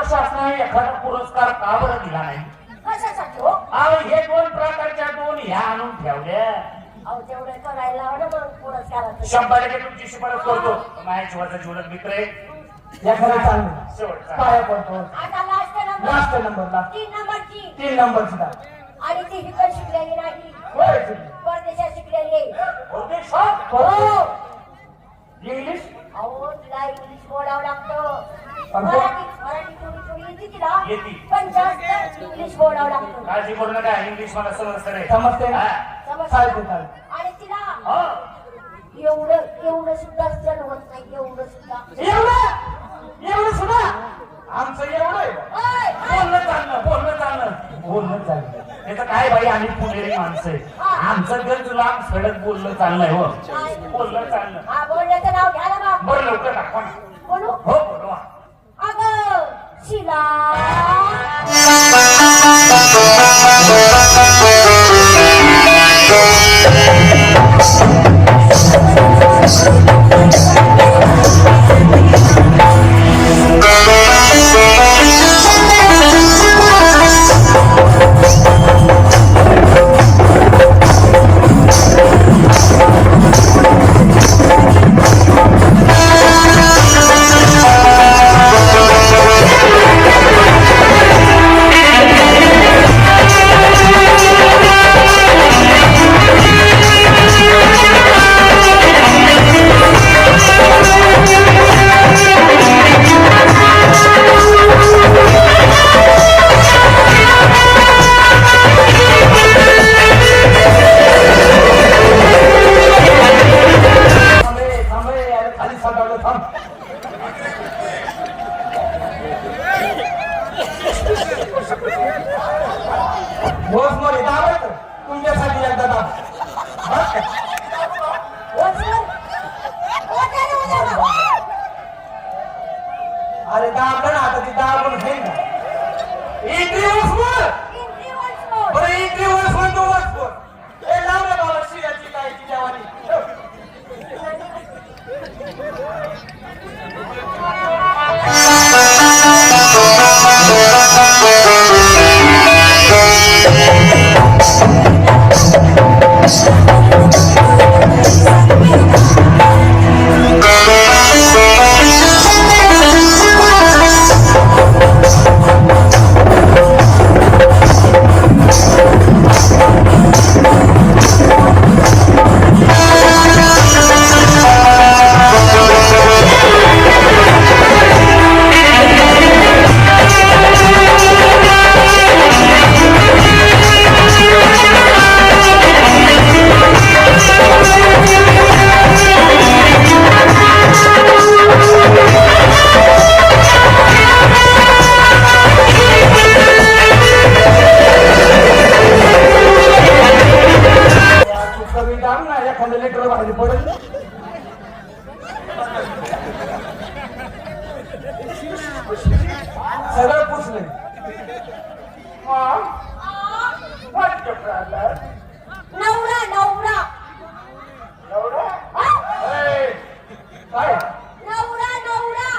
महाराष्ट्र शासनाने एखादा पुरस्कार का बरं दिला नाही. कशासाठी हो? अहो हे दोन प्रकारच्या दोन ह्या आणून ठेवल्या. अहो तेवढे करायला लावा ना मग पुरस्काराचं. शंभर टक्के तुमची शिफारस करतो माझ्या जीवाचा जीवलग मित्र आहे. एखादं चांगलं शेवटचा पाया पडतो. आता लास्ट नंबर लास्ट नंबरला तीन नंबरची. तीन नंबर सुद्धा आणि ती हिकड शिकलेली नाही. होय. परदेशात शिकलेली आहे? हो. इंग्लिश अहो तिला इंग्लिश बोलावं लागतं. पण तो- मराठी मराठी थोडी थोडी येते तिला? येते. पण जास्त इंग्लिश बोलावं लागतं. काळजी करू नका इंग्लिश मला समजतं समजते ना? हा. समजलं? चालते चालते आणि तिला हा. एवढं एवढं सुद्धा जण होत नाही एवढं सुद्धा. एवढं? एवढं सुद्धा? आमचं एवढं आहे. ओय. बोलणं चालणं बोलणं चालणं. बोलणं चाललं त्याचं काय बाई आम्ही पुणेरी माणसं आहे. आमचं गंज लांब सडक बोलणं चाललंय हो. बोलणं चालणं. हा बोलण्याचं नाव बरं लवकर दाखवा ना. बोलू हो बोलवा अगं शिला थांबे बस तुमच्यासाठी एकदा दाब का? अरे दाबलं ना आता ती दाबून आहे ना. दिवस वस नवरा नवरा. काय? नवरा नवरा.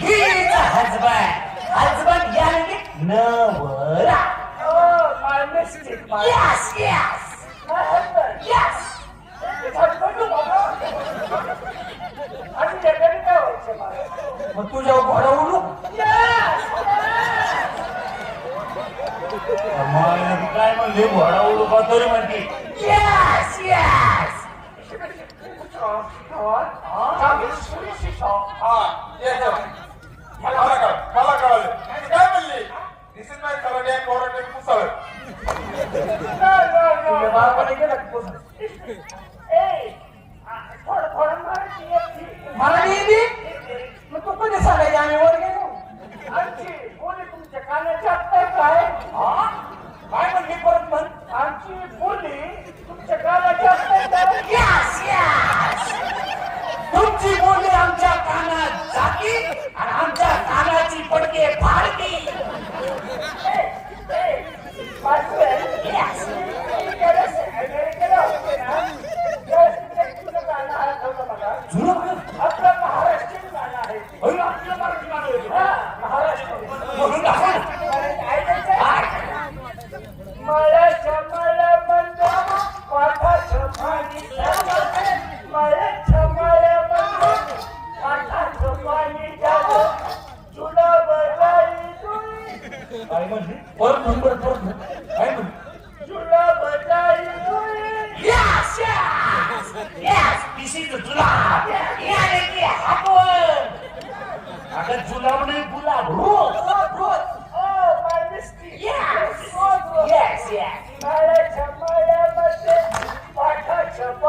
He's a husband. Husband यानी नवरा. Yes, yes. Yes. मग तुझ्यावर घोडा उडू? काय म्हणले घोडा उडू का तरी म्हणते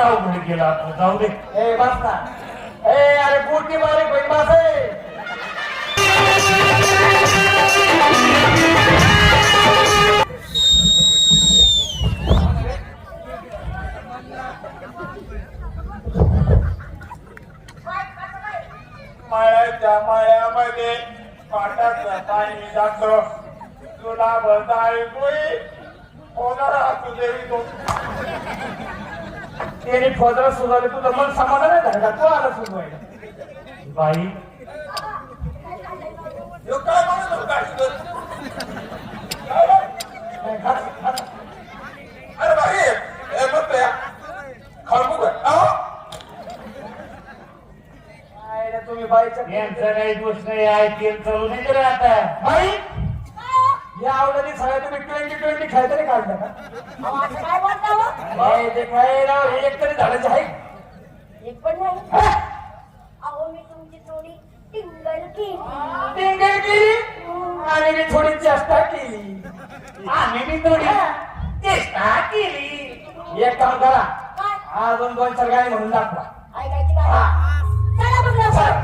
नाही अवघड केला आपण जाऊ दे. ए बस ना ए अरे पोटी बस ए. माळ्याच्या माळ्यामध्ये पाटाचं पाणी जातं. तुला बसाय कोई कोणाला देवी तो? त्याने फजरा सुधारले तुझं मन समाधान नाही झालं का तू आला सुधवायला बाई. अरे बाई आहे तुम्ही बाईच्या यांचा काही दोष नाही आहे तेल चालू नाही आता. बाई या आवडली सगळ्या तुम्ही ट्वेंटी ट्वेंटी खेळताना काढलं का? अहो, असं काय बोलता हो? हे ते राव हे एक तरी झाडाचे आहे एक पण नाही? अहो मी तुमची थोडी टिंगल केली. टिंगल केली? आणि मी थोडी चेष्टा केली. आम्ही बी थोडी चेष्टा केली. एक काम करा. काय? अजून दोन चार गाणी म्हणून दाखवा. ऐकायची काय? हा. चला लवकर.